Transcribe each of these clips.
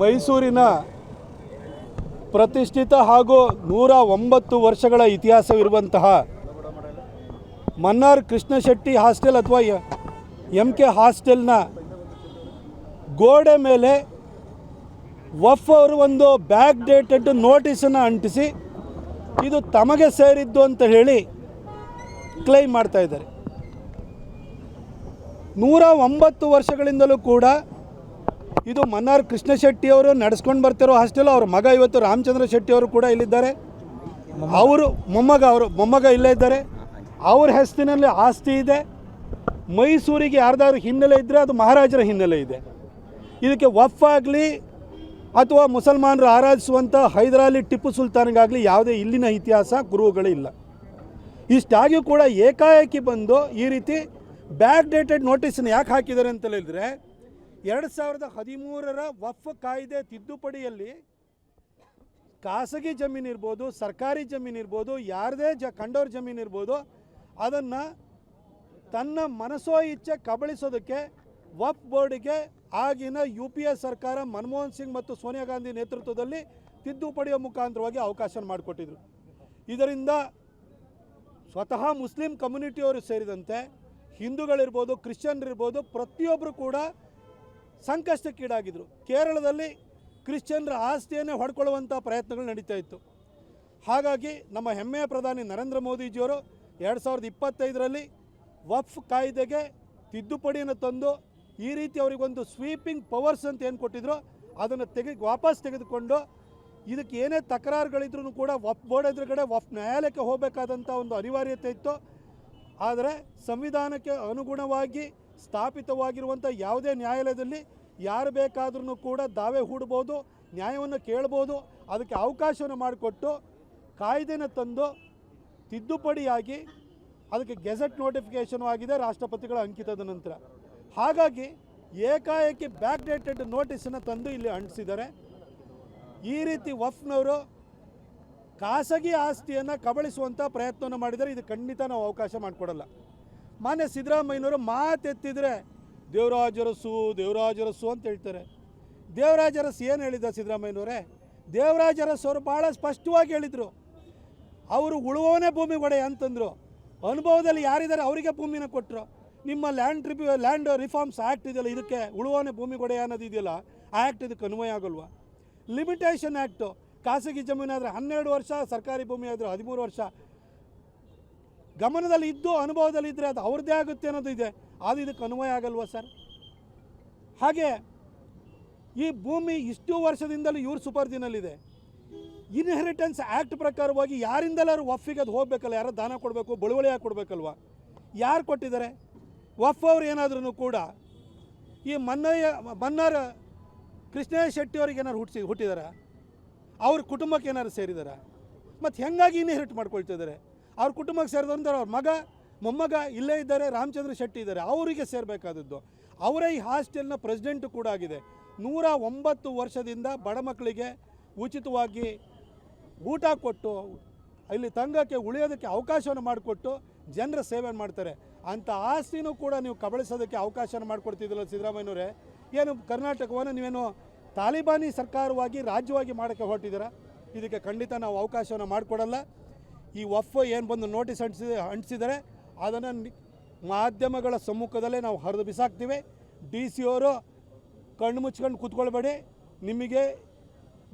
ಮೈಸೂರಿನ ಪ್ರತಿಷ್ಠಿತ ಹಾಗೂ ನೂರ ಒಂಬತ್ತು ವರ್ಷಗಳ ಇತಿಹಾಸವಿರುವಂತಹ ಮನ್ನಾರ್ ಕೃಷ್ಣಶೆಟ್ಟಿ ಹಾಸ್ಟೆಲ್ ಅಥವಾ ಎಂ ಕೆ ಹಾಸ್ಟೆಲ್ನ ಗೋಡೆ ಮೇಲೆ ವಫ್ ಅವರು ಒಂದು ಬ್ಯಾಕ್ ಡೇಟೆಡ್ ನೋಟಿಸನ್ನು ಅಂಟಿಸಿ ಇದು ತಮಗೆ ಸೇರಿದ್ದು ಅಂತ ಹೇಳಿ ಕ್ಲೈಮ್ ಮಾಡ್ತಾ ಇದ್ದಾರೆ. ನೂರ ಒಂಬತ್ತು ವರ್ಷಗಳಿಂದಲೂ ಕೂಡ ಇದು ಮನ್ನಾರ್ ಕೃಷ್ಣ ಶೆಟ್ಟಿ ಅವರು ನಡೆಸ್ಕೊಂಡು ಬರ್ತಿರೋ ಹಾಸ್ಟೆಲ್ ಅವ್ರ ಮಗ ಇವತ್ತು ರಾಮಚಂದ್ರ ಶೆಟ್ಟಿ ಅವರು ಕೂಡ ಇಲ್ಲಿದ್ದಾರೆ. ಅವರು ಮೊಮ್ಮಗ ಅವರು, ಮೊಮ್ಮಗ ಇಲ್ಲೇ ಇದ್ದಾರೆ. ಅವ್ರ ಹೆಸರಿನಲ್ಲಿ ಆಸ್ತಿ ಇದೆ. ಮೈಸೂರಿಗೆ ಯಾರ್ದಾದ್ರು ಹಿನ್ನೆಲೆ ಇದ್ದರೆ ಅದು ಮಹಾರಾಜರ ಹಿನ್ನೆಲೆ ಇದೆ. ಇದಕ್ಕೆ ವಫ್ ಆಗಲಿ ಅಥವಾ ಮುಸಲ್ಮಾನರು ಆರಾಧಿಸುವಂಥ ಹೈದರಾಲಿ ಟಿಪ್ಪು ಸುಲ್ತಾನ್ಗಾಗಲಿ ಯಾವುದೇ ಇಲ್ಲಿನ ಇತಿಹಾಸ ಗುರುಗಳಿಲ್ಲ ಇಷ್ಟಾಗಿಯೂ ಕೂಡ ಏಕಾಏಕಿ ಬಂದು ಈ ರೀತಿ ಬ್ಯಾಕ್ ಡೇಟೆಡ್ ನೋಟಿಸನ್ನು ಯಾಕೆ ಹಾಕಿದ್ದಾರೆ ಅಂತ ಹೇಳಿದ್ರೆ ಎರಡು ಸಾವಿರದ ಹದಿಮೂರರ ವಫ್ ಕಾಯ್ದೆ ತಿದ್ದುಪಡಿಯಲ್ಲಿ ಖಾಸಗಿ ಜಮೀನು ಇರ್ಬೋದು, ಸರ್ಕಾರಿ ಜಮೀನು ಇರ್ಬೋದು, ಯಾರದೇ ಜ ಕಂಡೋರ್ ಜಮೀನು ಇರ್ಬೋದು, ಅದನ್ನು ತನ್ನ ಮನಸ್ಸೋ ಇಚ್ಛೆ ಕಬಳಿಸೋದಕ್ಕೆ ವಫ್ ಬೋರ್ಡಿಗೆ ಆಗಿನ ಯು ಪಿ ಎ ಸರ್ಕಾರ ಮನಮೋಹನ್ ಸಿಂಗ್ ಮತ್ತು ಸೋನಿಯಾ ಗಾಂಧಿ ನೇತೃತ್ವದಲ್ಲಿ ತಿದ್ದುಪಡಿಯ ಮುಖಾಂತರವಾಗಿ ಅವಕಾಶ ಮಾಡಿಕೊಟ್ಟಿದ್ರು. ಇದರಿಂದ ಸ್ವತಃ ಮುಸ್ಲಿಂ ಕಮ್ಯುನಿಟಿಯವರು ಸೇರಿದಂತೆ ಹಿಂದೂಗಳಿರ್ಬೋದು, ಕ್ರಿಶ್ಚಿಯನ್ರಿರ್ಬೋದು ಪ್ರತಿಯೊಬ್ಬರು ಕೂಡ ಸಂಕಷ್ಟಕ್ಕೀಡಾಗಿದ್ದರು ಕೇರಳದಲ್ಲಿ ಕ್ರಿಶ್ಚಿಯನ್ರ ಆಸ್ತಿಯನ್ನೇ ಹೊಡ್ಕೊಳ್ಳುವಂಥ ಪ್ರಯತ್ನಗಳು ನಡೀತಾ ಇತ್ತು. ಹಾಗಾಗಿ ನಮ್ಮ ಹೆಮ್ಮೆಯ ಪ್ರಧಾನಿ ನರೇಂದ್ರ ಮೋದಿಜಿಯವರು ಎರಡು ಸಾವಿರದ ಇಪ್ಪತ್ತೈದರಲ್ಲಿ ವಫ್ ಕಾಯ್ದೆಗೆ ತಿದ್ದುಪಡಿಯನ್ನು ತಂದು ಈ ರೀತಿ ಅವರಿಗೊಂದು ಸ್ವೀಪಿಂಗ್ ಪವರ್ಸ್ ಅಂತ ಏನು ಕೊಟ್ಟಿದ್ರು, ಅದನ್ನು ತೆಗೆ ವಾಪಸ್ ತೆಗೆದುಕೊಂಡು ಇದಕ್ಕೆ ಏನೇ ತಕರಾರುಗಳಿದ್ರೂ ಕೂಡ ವಫ್ ಬೋರ್ಡ್ ಎದುರುಗಡೆ ವಫ್ ನ್ಯಾಯಾಲಯಕ್ಕೆ ಹೋಗಬೇಕಾದಂಥ ಒಂದು ಅನಿವಾರ್ಯತೆ ಇತ್ತು. ಆದರೆ ಸಂವಿಧಾನಕ್ಕೆ ಅನುಗುಣವಾಗಿ ಸ್ಥಾಪಿತವಾಗಿರುವಂಥ ಯಾವುದೇ ನ್ಯಾಯಾಲಯದಲ್ಲಿ ಯಾರು ಬೇಕಾದ್ರೂ ಕೂಡ ದಾವೆ ಹೂಡ್ಬೋದು, ನ್ಯಾಯವನ್ನು ಕೇಳ್ಬೋದು, ಅದಕ್ಕೆ ಅವಕಾಶವನ್ನು ಮಾಡಿಕೊಟ್ಟು ಕಾಯ್ದೆನ ತಂದು ತಿದ್ದುಪಡಿಯಾಗಿ ಅದಕ್ಕೆ ಗೆಜೆಟ್ ನೋಟಿಫಿಕೇಷನ್ ಆಗಿದೆ ರಾಷ್ಟ್ರಪತಿಗಳ ಅಂಕಿತದ ನಂತರ. ಹಾಗಾಗಿ ಏಕಾಏಕಿ ಬ್ಯಾಕ್ ಡೇಟೆಡ್ ನೋಟಿಸನ್ನು ತಂದು ಇಲ್ಲಿ ಅಂಟಿಸಿದ್ದಾರೆ. ಈ ರೀತಿ ವಫ್ನವರು ಖಾಸಗಿ ಆಸ್ತಿಯನ್ನು ಕಬಳಿಸುವಂಥ ಪ್ರಯತ್ನವನ್ನು ಮಾಡಿದರೆ ಇದು ಖಂಡಿತ ನಾವು ಅವಕಾಶ ಮಾಡಿಕೊಡಲ್ಲ. ಮಾನ್ಯ ಸಿದ್ದರಾಮಯ್ಯನವರು ಮಾತೆತ್ತಿದ್ರೆ ದೇವರಾಜ ಅರಸು ಅಂತ ಹೇಳ್ತಾರೆ. ದೇವರಾಜರಸ್ ಏನು ಹೇಳಿದ್ದ ಸಿದ್ದರಾಮಯ್ಯನವರೇ? ದೇವರಾಜರಸ್ ಅವರು ಭಾಳ ಸ್ಪಷ್ಟವಾಗಿ ಹೇಳಿದರು. ಅವರು ಉಳುವವನೇ ಭೂಮಿ ಒಡೆಯ ಅಂತಂದರು. ಅನುಭವದಲ್ಲಿ ಯಾರಿದ್ದಾರೆ ಅವರಿಗೆ ಭೂಮಿನ ಕೊಟ್ಟರು ನಿಮ್ಮ land review land reforms act ಇದೆಯಲ್ಲ, ಇದಕ್ಕೆ ಉಳುವವನೇ ಭೂಮಿ ಒಡೆಯ ಅನ್ನೋದು ಇದೆಯಲ್ಲ, ಆ ಆ್ಯಕ್ಟ್ ಇದಕ್ಕೆ ಅನ್ವಯ ಆಗಲ್ವಾ? ಲಿಮಿಟೇಷನ್ ಆ್ಯಕ್ಟು ಖಾಸಗಿ ಜಮೀನಾದರೆ ಹನ್ನೆರಡು ವರ್ಷ, ಸರ್ಕಾರಿ ಭೂಮಿ ಆದರೆ ಹದಿಮೂರು ವರ್ಷ. ಗಮನದಲ್ಲಿ ಇದ್ದು, ಅನುಭವದಲ್ಲಿ ಇದ್ದರೆ ಅದು ಅವ್ರದ್ದೇ ಆಗುತ್ತೆ ಅನ್ನೋದು ಇದೆ. ಅದು ಇದಕ್ಕೆ ಅನ್ವಯ ಆಗಲ್ವ ಸರ್? ಹಾಗೆ ಈ ಭೂಮಿ ಇಷ್ಟು ವರ್ಷದಿಂದಲೂ ಇವ್ರ ಸುಪರ್ದಿನಲ್ಲಿದೆ. ಇನ್ಹೆರಿಟೆನ್ಸ್ ಆ್ಯಕ್ಟ್ ಪ್ರಕಾರವಾಗಿ ಯಾರಿಂದಲಾರು ವಫಿಗೆ ಅದು ಹೋಗಬೇಕಲ್ಲ, ಯಾರೋ ದಾನ ಕೊಡಬೇಕು ಬಳುವಳಿಯಾಗಿ ಕೊಡಬೇಕಲ್ವ ಯಾರು ಕೊಟ್ಟಿದ್ದಾರೆ? ವಫ್ ಅವ್ರು ಏನಾದ್ರೂ ಕೂಡ ಈ ಮನ್ನಯ್ಯ, ಮನ್ನಾರ ಕೃಷ್ಣಯ್ಯ ಶೆಟ್ಟಿ ಅವ್ರಿಗೆ ಏನಾದ್ರು ಹುಟ್ಟಿಸಿ ಹುಟ್ಟಿದಾರ? ಅವ್ರ ಕುಟುಂಬಕ್ಕೆ ಏನಾದ್ರು ಸೇರಿದಾರ? ಮತ್ತು ಹೆಂಗಾಗಿ ಇನ್ಹೆರಿಟ್ ಮಾಡ್ಕೊಳ್ತಿದ್ದಾರೆ? ಅವ್ರ ಕುಟುಂಬಕ್ಕೆ ಸೇರಿದಂದ್ರೆ ಅವ್ರ ಮಗ ಮೊಮ್ಮಗ ಇಲ್ಲೇ ಇದ್ದಾರೆ, ರಾಮಚಂದ್ರ ಶೆಟ್ಟಿ ಇದ್ದಾರೆ, ಅವರಿಗೆ ಸೇರಬೇಕಾದದ್ದು. ಅವರೇ ಈ ಹಾಸ್ಟೆಲ್ನ ಪ್ರೆಸಿಡೆಂಟು ಕೂಡ ಆಗಿದೆ. ನೂರ ಒಂಬತ್ತು ವರ್ಷದಿಂದ ಬಡ ಮಕ್ಕಳಿಗೆ ಉಚಿತವಾಗಿ ಊಟ ಕೊಟ್ಟು, ಇಲ್ಲಿ ತಂಗಕ್ಕೆ ಉಳಿಯೋದಕ್ಕೆ ಅವಕಾಶವನ್ನು ಮಾಡಿಕೊಟ್ಟು ಜನರ ಸೇವೆ ಮಾಡ್ತಾರೆ. ಅಂಥ ಆಸ್ತಿನೂ ಕೂಡ ನೀವು ಕಬಳಿಸೋದಕ್ಕೆ ಅವಕಾಶನ ಮಾಡಿಕೊಡ್ತಿದ್ದಿಲ್ಲ ಸಿದ್ದರಾಮಯ್ಯನವರೇ. ಏನು ಕರ್ನಾಟಕವನ್ನು ನೀವೇನು ತಾಲಿಬಾನಿ ಸರ್ಕಾರವಾಗಿ, ರಾಜ್ಯವಾಗಿ ಮಾಡೋಕ್ಕೆ ಹೊರಟಿದ್ದೀರಾ? ಇದಕ್ಕೆ ಖಂಡಿತ ನಾವು ಅವಕಾಶವನ್ನು ಮಾಡಿಕೊಡಲ್ಲ. ಈ ವಫ್ ಏನು ಬಂದು ನೋಟಿಸ್ ಅಂಟಿಸಿದೆ ಅಂಟಿಸಿದರೆ ಅದನ್ನು ಮಾಧ್ಯಮಗಳ ಸಮ್ಮುಖದಲ್ಲೇ ನಾವು ಹರಿದು ಬಿಸಾಕ್ತೀವಿ. ಡಿ ಸಿ ಅವರು ಕಣ್ಣು ಮುಚ್ಕೊಂಡು ಕೂತ್ಕೊಳ್ಬೇಡಿ. ನಿಮಗೆ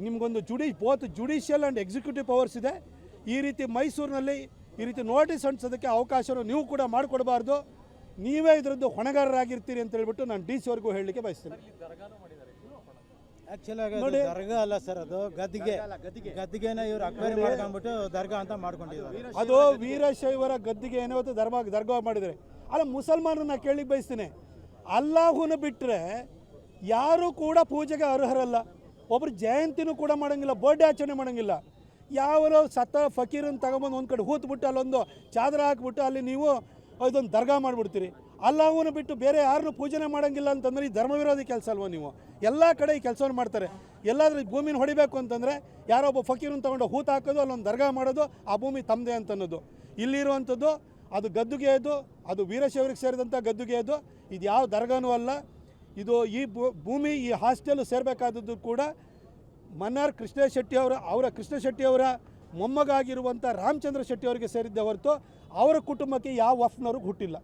ನಿಮಗೊಂದು ಜುಡಿ both judicial and executive powers ಇದೆ. ಈ ರೀತಿ ಮೈಸೂರಿನಲ್ಲಿ ಈ ರೀತಿ ನೋಟಿಸ್ ಅಂಟಿಸೋದಕ್ಕೆ ಅವಕಾಶವನ್ನು ನೀವು ಕೂಡ ಮಾಡಿಕೊಡಬಾರ್ದು. ನೀವೇ ಇದರದ್ದು ಹೊಣೆಗಾರರಾಗಿರ್ತೀರಿ ಅಂತ ಹೇಳ್ಬಿಟ್ಟು ನಾನು ಡಿ ಸಿ ಅವ್ರಿಗೂ ಹೇಳಲಿಕ್ಕೆ ಬಯಸ್ತೀನಿ. ನೋಡಿ. ದರ್ಗಾ ಅಲ್ಲ ಸರ್ ಅದು. ಗದ್ದಿಗೆ. ಗದ್ದಿಗೆನ ಇವ್ರು ಅಕ್ವೈರಿ ಮಾಡ್ಕೊಂಡ್ಬಿಟ್ಟು ದರ್ಗಾ ಅಂತ ಮಾಡ್ಕೊಂಡಿದ್ದಾರೆ. ಅದು ವೀರಶೈವರ ಗದ್ದಿಗೆ ಏನೋ ಹೊತ್ತು ಧರ್ಮ ದರ್ಗಾ ಮಾಡಿದರೆ. ಅಲ್ಲ ಮುಸಲ್ಮಾನರನ್ನ ಕೇಳಿ ಬಯಸ್ತೀನಿ. ಅಲ್ಲಾಹುನ ಬಿಟ್ಟರೆ ಯಾರು ಕೂಡ ಪೂಜೆಗೆ ಅರ್ಹರಲ್ಲ. ಒಬ್ರು ಜಯಂತಿನೂ ಕೂಡ ಮಾಡೋಂಗಿಲ್ಲ ಬರ್ಡೇ ಆಚರಣೆ ಮಾಡೋಂಗಿಲ್ಲ. ಯಾವ ಸತ್ತ ಫಕೀರನ್ನು ತಗೊಂಬಂದು ಒಂದು ಕಡೆ ಹೂತ್ಬಿಟ್ಟು ಅಲ್ಲೊಂದು ಚಾದರ ಹಾಕ್ಬಿಟ್ಟು ಅಲ್ಲಿ ನೀವು ಅದೊಂದು ದರ್ಗಾ ಮಾಡಿಬಿಡ್ತೀರಿ. ಅಲ್ಲಾಹನ ಬಿಟ್ಟು ಬೇರೆ ಯಾರನ್ನು ಪೂಜನೆ ಮಾಡೋಂಗಿಲ್ಲ ಅಂತಂದರೆ ಈ ಧರ್ಮ ವಿರೋಧಿ ಕೆಲಸ ಅಲ್ವಾ ನೀವು? ಎಲ್ಲ ಕಡೆ ಈ ಕೆಲಸವನ್ನು ಮಾಡ್ತಾರೆ. ಎಲ್ಲಾದ್ರೂ ಭೂಮಿನ ಹೊಡಿಬೇಕು ಅಂತಂದರೆ ಯಾರೋ ಒಬ್ಬ ಫಕೀರ್ ತಗೊಂಡು ಹೂತು ಹಾಕೋದು, ಅಲ್ಲೊಂದು ದರ್ಗಾ ಮಾಡೋದು, ಆ ಭೂಮಿ ತಮ್ಮದೇ ಅಂತ ಅನ್ನೋದು ಇಲ್ಲಿರುವಂಥದ್ದು ಅದು ಗದ್ದುಗೆ ಅದು ವೀರಶೈವರಿಗೆ ಸೇರಿದಂಥ ಗದ್ದುಗೆಯದು ಇದು ಯಾವ ದರ್ಗಾನೂ ಅಲ್ಲ. ಇದು ಈ ಭೂಮಿ ಈ ಹಾಸ್ಟೆಲ್ ಸೇರಬೇಕಾದದ್ದು ಕೂಡ ಮನ್ನಾರ್ ಕೃಷ್ಣ ಶೆಟ್ಟಿ ಅವರ ಅವರ ಕೃಷ್ಣ ಶೆಟ್ಟಿ ಅವರ ಮೊಮ್ಮಗ ಆಗಿರುವಂಥ ರಾಮಚಂದ್ರ ಶೆಟ್ಟಿ ಅವರಿಗೆ ಸೇರಿದ್ದೆ ಹೊರತು ಅವರ ಕುಟುಂಬಕ್ಕೆ ಯಾವ ವಫ್ನವ್ರಿಗೆ ಹುಟ್ಟಿಲ್ಲ.